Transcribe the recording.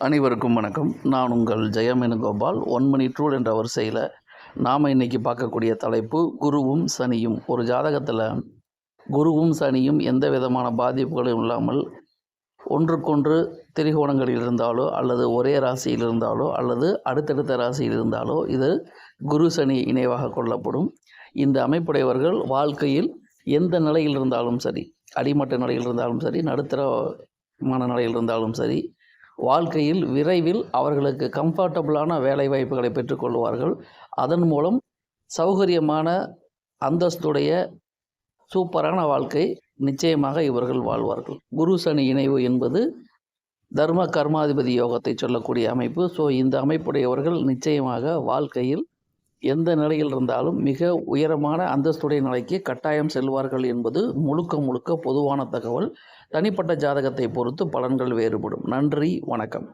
அனைவருக்கும் வணக்கம். நான் உங்கள் ஜெயமேனுகோபால். ஒன் மணி ட்ரூல் என்ற வரிசையில் நாம் இன்னைக்கு பார்க்கக்கூடிய தலைப்பு குருவும் சனியும். ஒரு ஜாதகத்தில் குருவும் சனியும் எந்த விதமான பாதிப்புகளும் இல்லாமல் ஒன்றுக்கொன்று திரிகோணங்களில் இருந்தாலோ அல்லது ஒரே ராசியில் இருந்தாலோ அல்லது அடுத்தடுத்த ராசியில் இருந்தாலோ இது குரு சனி இணைவாக கொள்ளப்படும். இந்த அமைப்புடையவர்கள் வாழ்க்கையில் எந்த நிலையில் இருந்தாலும் சரி அடிமட்ட நிலையில் இருந்தாலும் சரி நடுத்தரமான நிலையில் இருந்தாலும் சரி வாழ்க்கையில் விரைவில் அவர்களுக்கு கம்ஃபர்டபுளான வேலை வாய்ப்புகளை பெற்றுக்கொள்வார்கள் அதன் மூலம் சௌகரியமான அந்தஸ்துடைய சூப்பரான வாழ்க்கை நிச்சயமாக இவர்கள் வாழ்வார்கள். குரு சனி இணைவு என்பது தர்ம கர்மாதிபதி யோகத்தை சொல்லக்கூடிய அமைப்பு. ஸோ இந்த அமைப்புடையவர்கள் நிச்சயமாக வாழ்க்கையில் எந்த நிலையில் இருந்தாலும் மிக உயரமான அந்தஸ்துடைய நிலைக்கு கட்டாயம் செல்வார்கள் என்பது முழுக்க முழுக்க பொதுவான தகவல். தனிப்பட்ட ஜாதகத்தை பொறுத்து பலன்கள் வேறுபடும். நன்றி வணக்கம்.